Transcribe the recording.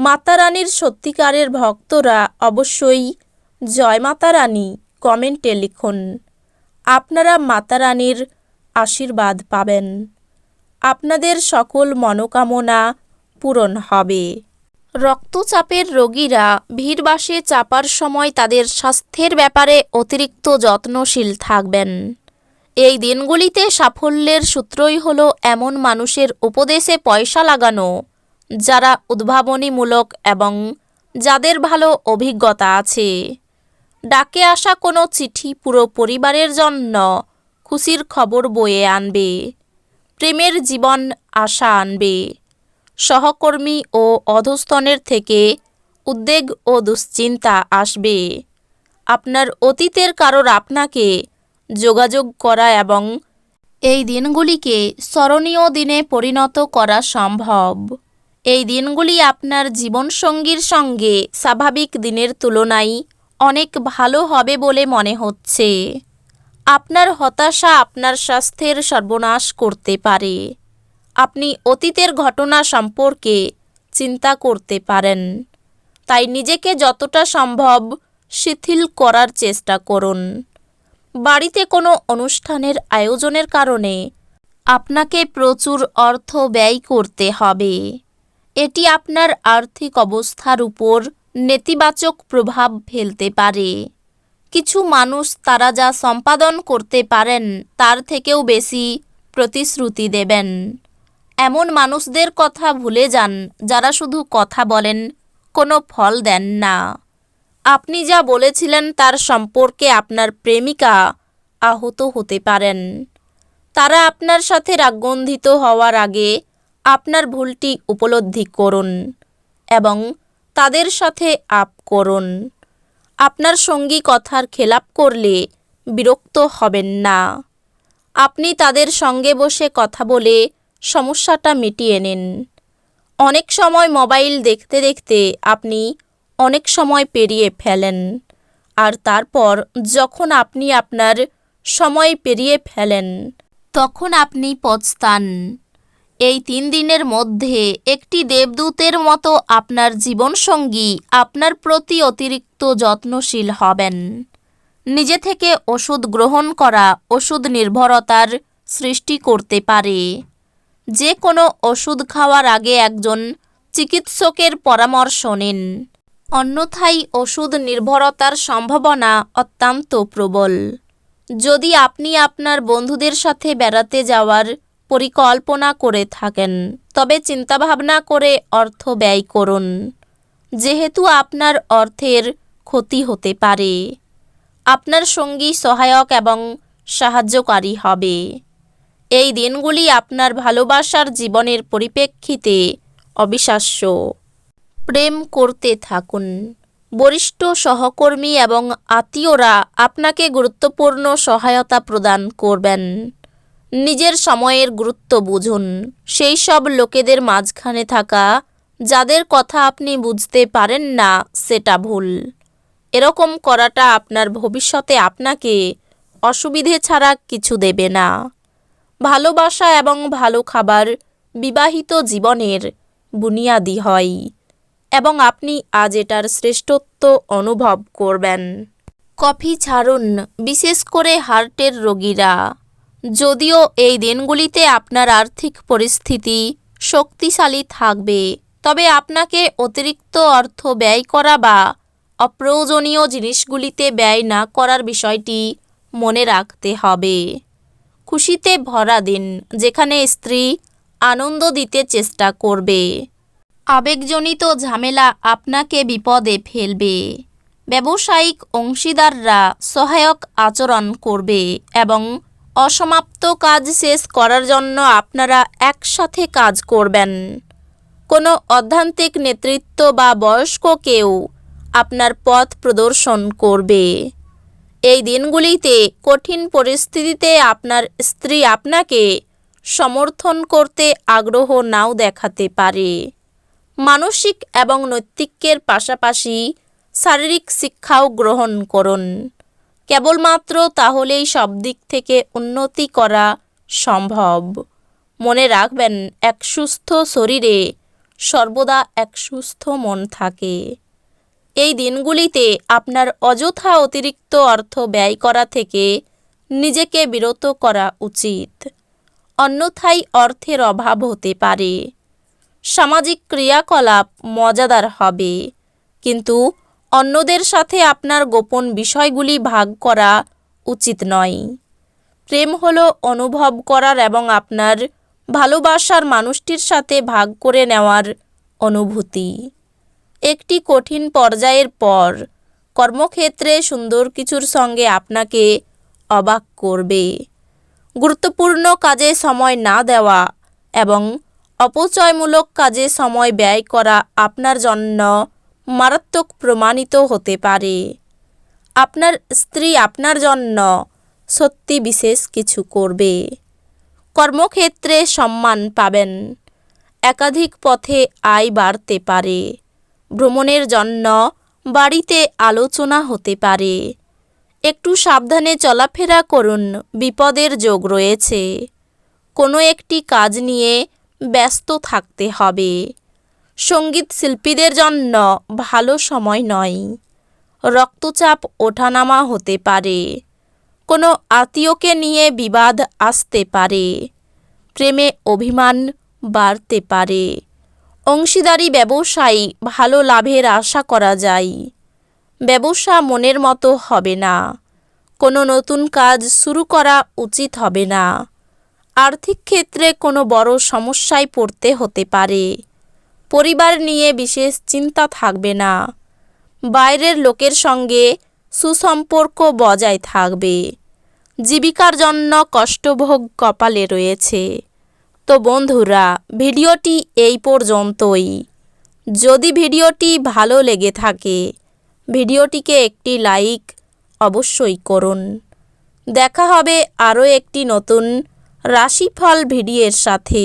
মাতা রানীর সত্যিকারের ভক্তরা অবশ্যই জয় মাতা রানী কমেন্টে লিখুন। আপনারা মাতা রানীর আশীর্বাদ পাবেন। আপনাদের সকল মনোকামনা পূরণ হবে। রক্তচাপের রোগীরা ভিড়বাসে চাপার সময় তাদের স্বাস্থ্যের ব্যাপারে অতিরিক্ত যত্নশীল থাকবেন। এই দিনগুলিতে সাফল্যের সূত্রই হলো এমন মানুষের উপদেশে পয়সা লাগানো। যারা উদ্ভাবনীমূলক এবং যাদের ভালো অভিজ্ঞতা আছে। ডাকে আসা কোনো চিঠি পুরো পরিবারের জন্য খুশির খবর বয়ে আনবে, প্রেমের জীবন আশা আনবে। সহকর্মী ও অধস্তনের থেকে উদ্বেগ ও দুশ্চিন্তা আসবে। আপনার অতীতের কারোর আপনাকে যোগাযোগ করা এবং এই দিনগুলিকে স্মরণীয় দিনে পরিণত করা সম্ভব। এই দিনগুলি আপনার জীবনসঙ্গীর সঙ্গে স্বাভাবিক দিনের তুলনায় অনেক ভালো হবে বলে মনে হচ্ছে। আপনার হতাশা আপনার স্বাস্থ্যের সর্বনাশ করতে পারে। আপনি অতীতের ঘটনা সম্পর্কে চিন্তা করতে পারেন। তাই নিজেকে যতটা সম্ভব শিথিল করার চেষ্টা করুন। বাড়িতে কোনো অনুষ্ঠানের আয়োজনের কারণে আপনাকে প্রচুর অর্থ ব্যয় করতে হবে। এটি আপনার আর্থিক অবস্থার উপর নেতিবাচক প্রভাব ফেলতে পারে। কিছু মানুষ তারা যা সম্পাদন করতে পারেন, তার থেকেও বেশি প্রতিশ্রুতি দেবেন। এমন মানুষদের কথা ভুলে যান, যারা শুধু কথা বলেন, কোনো ফল দেন না। আপনি যা বলেছিলেন, তার সম্পর্কে আপনার প্রেমিকা আহত হতে পারেন। তারা আপনার সাথে রাগগন্ধিত হওয়ার আগে আপনার ভুলটি উপলব্ধি করুন এবং তাদের সাথে আপ করুন। আপনার সঙ্গী কথার খেলাপ করলে বিরক্ত হবেন না। আপনি তাদের সঙ্গে বসে কথা বলে সমস্যাটা মিটিয়ে নিন। অনেক সময় মোবাইল দেখতে দেখতে আপনি অনেক সময় পেরিয়ে ফেলেন। আর তারপর যখন আপনি আপনার সময় পেরিয়ে ফেলেন, তখন আপনি পচতান এই তিন দিনের মধ্যে একটি দেবদূতের মতো আপনার জীবনসঙ্গী আপনার প্রতি অতিরিক্ত যত্নশীল হবেন। নিজে থেকে ওষুধ গ্রহণ করা ওষুধ নির্ভরতার সৃষ্টি করতে পারে। যে কোনো ওষুধ খাওয়ার আগে একজন চিকিৎসকের পরামর্শ নিন। অন্যথায় ওষুধ নির্ভরতার সম্ভাবনা অত্যন্ত প্রবল। যদি আপনি আপনার বন্ধুদের সাথে বেড়াতে যাওয়ার পরিকল্পনা করে থাকেন। তবে চিন্তাভাবনা করে অর্থ ব্যয় করুন। যেহেতু আপনার অর্থের ক্ষতি হতে পারে, আপনার সঙ্গী সহায়ক এবং সাহায্যকারী হবে। এই দিনগুলি আপনার ভালোবাসার জীবনের পরিপ্রেক্ষিতে অবিশ্বাস্য। প্রেম করতে থাকুন। বরিষ্ঠ সহকর্মী এবং আত্মীয়রা আপনাকে গুরুত্বপূর্ণ সহায়তা প্রদান করবেন। নিজের সময়ের গুরুত্ব বুঝুন। সেই সব লোকেদের মাঝখানে থাকা, যাদের কথা আপনি বুঝতে পারেন না, সেটা ভুল। এরকম করাটা আপনার ভবিষ্যতে আপনাকে অসুবিধে ছাড়া কিছু দেবে না। ভালোবাসা এবং ভালো খাবার বিবাহিত জীবনের বুনিয়াদি হয় এবং আপনি আজ এটার শ্রেষ্ঠত্ব অনুভব করবেন। কফি ছাড়ুন, বিশেষ করে হার্টের রোগীরা। যদিও এই দিনগুলিতে আপনার আর্থিক পরিস্থিতি শক্তিশালী থাকবে, তবে আপনাকে অতিরিক্ত অর্থ ব্যয় করা বা অপ্রয়োজনীয় জিনিসগুলিতে ব্যয় না করার বিষয়টি মনে রাখতে হবে। খুশিতে ভরা দিন, যেখানে স্ত্রী আনন্দ দিতে চেষ্টা করবে। আবেগজনিত ঝামেলা আপনাকে বিপদে ফেলবে। ব্যবসায়িক অংশীদাররা সহায়ক আচরণ করবে এবং অসমাপ্ত কাজ শেষ করার জন্য আপনারা একসাথে কাজ করবেন। কোনো অধ্যান্তিক নেতৃত্ব বা বয়স্ক কেউ আপনার পথ প্রদর্শন করবে। এই দিনগুলিতে কঠিন পরিস্থিতিতে আপনার স্ত্রী আপনাকে সমর্থন করতে আগ্রহ নাও দেখাতে পারে। মানসিক এবং নৈতিকের পাশাপাশি শারীরিক শিক্ষাও গ্রহণ করুন। কেবলমাত্র তাহলেই সব দিক থেকে উন্নতি করা সম্ভব। মনে রাখবেন, এক সুস্থ শরীরে সর্বদা এক সুস্থ মন থাকে। এই দিনগুলিতে আপনার অযথা অতিরিক্ত অর্থ ব্যয় করা থেকে নিজেকে বিরত করা উচিত। অন্যথায় অর্থের অভাব হতে পারে। সামাজিক ক্রিয়াকলাপ মজাদার হবে। কিন্তু অন্যদের সাথে আপনার গোপন বিষয়গুলি ভাগ করা উচিত নয়। প্রেম হলো অনুভব করার এবং আপনার ভালোবাসার মানুষটির সাথে ভাগ করে নেওয়ার অনুভূতি। একটি কঠিন পর্যায়ের পর কর্মক্ষেত্রে সুন্দর কিছুর সঙ্গে আপনাকে অবাক করবে। গুরুত্বপূর্ণ কাজে সময় না দেওয়া এবং অপচয়মূলক কাজে সময় ব্যয় করা আপনার জন্য মারাত্মক প্রমাণিত হতে পারে। আপনার স্ত্রী আপনার জন্য সত্যি বিশেষ কিছু করবে। কর্মক্ষেত্রে সম্মান পাবেন। একাধিক পথে আয় বাড়তে পারে। ভ্রমণের জন্য বাড়িতে আলোচনা হতে পারে। একটু সাবধানে চলাফেরা করুন, বিপদের যোগ রয়েছে। কোনো একটি কাজ নিয়ে ব্যস্ত থাকতে হবে। সংগীত শিল্পীদের জন্য ভালো সময় নয়। রক্তচাপ ওঠানামা হতে পারে। কোনো আত্মীয়কে নিয়ে বিবাদ আসতে পারে। প্রেমে অভিমান বাড়তে পারে। অংশীদারি ব্যবসায়ী ভালো লাভের আশা করা যায়। ব্যবসা মনের মতো হবে না। কোনো নতুন কাজ শুরু করা উচিত হবে না। আর্থিক ক্ষেত্রে কোনো বড় সমস্যায় পড়তে হতে পারে। পরিবার নিয়ে বিশেষ চিন্তা থাকবে না। বাইরের লোকের সঙ্গে সুসম্পর্ক বজায় থাকবে। জীবিকার জন্য কষ্টভোগ কপালে রয়েছে। তো বন্ধুরা, ভিডিওটি এই পর্যন্তই। যদি ভিডিওটি ভালো লেগে থাকে, ভিডিওটিকে একটি লাইক অবশ্যই করুন। দেখা হবে আরও একটি নতুন রাশিফল ভিডিওর সাথে।